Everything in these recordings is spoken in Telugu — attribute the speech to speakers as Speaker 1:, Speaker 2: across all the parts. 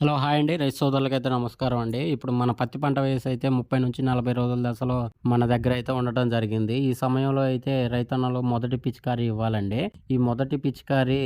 Speaker 1: హలో హాయ్ అండి. రైతు సోదరులకైతే నమస్కారం అండి. ఇప్పుడు మన పత్తి పంట వేసి అయితే ముప్పై నుంచి నలభై రోజుల దశలో మన దగ్గర అయితే ఉండటం జరిగింది. ఈ సమయంలో అయితే రైతన్నలు మొదటి పిచికారీ ఇవ్వాలండి. ఈ మొదటి పిచికారీ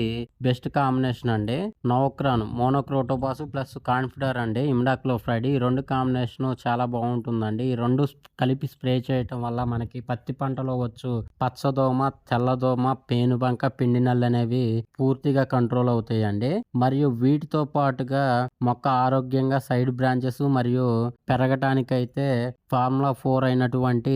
Speaker 1: బెస్ట్ కాంబినేషన్ అండి. నోక్రాన్ మోనోక్రోటోపాస్ ప్లస్ కాన్ఫిడర్ అండి. ఇమ్డాక్లోఫ్రైడ్ ఈ రెండు కాంబినేషన్ చాలా బాగుంటుందండి. ఈ రెండు కలిపి స్ప్రే చేయటం వల్ల మనకి పత్తి పంటలో వచ్చు పచ్చదోమ తెల్లదోమ పేనుబంక పిండి నల్లు అనేవి పూర్తిగా కంట్రోల్ అవుతాయండి. మరియు వీటితో పాటుగా మొక్క ఆరోగ్యంగా సైడ్ బ్రాంచెస్ మరియు పెరగటానికైతే ఫార్ములా ఫోర్ అయినటువంటి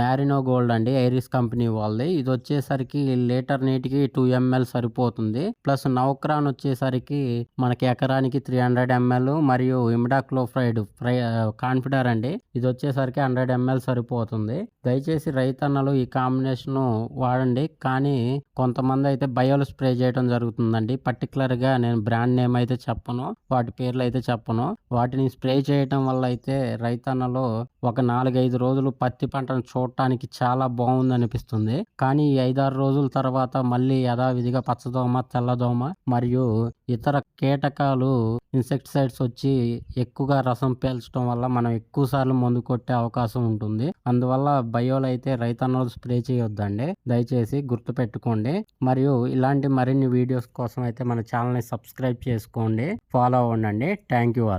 Speaker 1: మ్యారినో గోల్డ్ అండి ఐరిస్ కంపెనీ వాళ్ళది. ఇది వచ్చేసరికి లీటర్ నీటికి టూ ఎంఎల్ సరిపోతుంది. ప్లస్ నౌక్రాన్ వచ్చేసరికి మనకి ఎకరానికి త్రీ హండ్రెడ్ ఎంఎల్ మరియు ఇమిడాక్లోఫ్రైడ్ ఫ్రై కాన్ఫిడర్ అండి. ఇది వచ్చేసరికి హండ్రెడ్ ఎంఎల్ సరిపోతుంది. దయచేసి రైతన్నలు ఈ కాంబినేషన్ వాడండి. కానీ కొంతమంది అయితే బయోలు స్ప్రే చేయడం జరుగుతుందండి. పర్టికులర్గా నేను బ్రాండ్ నేమ్ అయితే చెప్పను వాటి పేర్లు అయితే చెప్పను. వాటిని స్ప్రే చేయటం వల్ల అయితే రైతన్నలు ఒక నాలుగైదు రోజులు పత్తి పంటను చూడటానికి చాలా బాగుంది అనిపిస్తుంది కానీ ఈ ఐదారు రోజుల తర్వాత మళ్ళీ యథావిధిగా పచ్చదోమ తెల్లదోమ మరియు ఇతర కీటకాలు ఇన్సెక్టిసైడ్స్ వచ్చి ఎక్కువగా రసం పీల్చడం వల్ల మనం ఎక్కువ సార్లు మందు కొట్టే అవకాశం ఉంటుంది. అందువల్ల బయోలు అయితే రైతన్నలు స్ప్రే చేయొద్దండి. దయచేసి గుర్తు పెట్టుకోండి. మరియు ఇలాంటి మరిన్ని వీడియోస్ కోసం అయితే మన ఛానల్ని సబ్స్క్రైబ్ చేసుకోండి. ఫాలో అవ్వండి. Thank you all.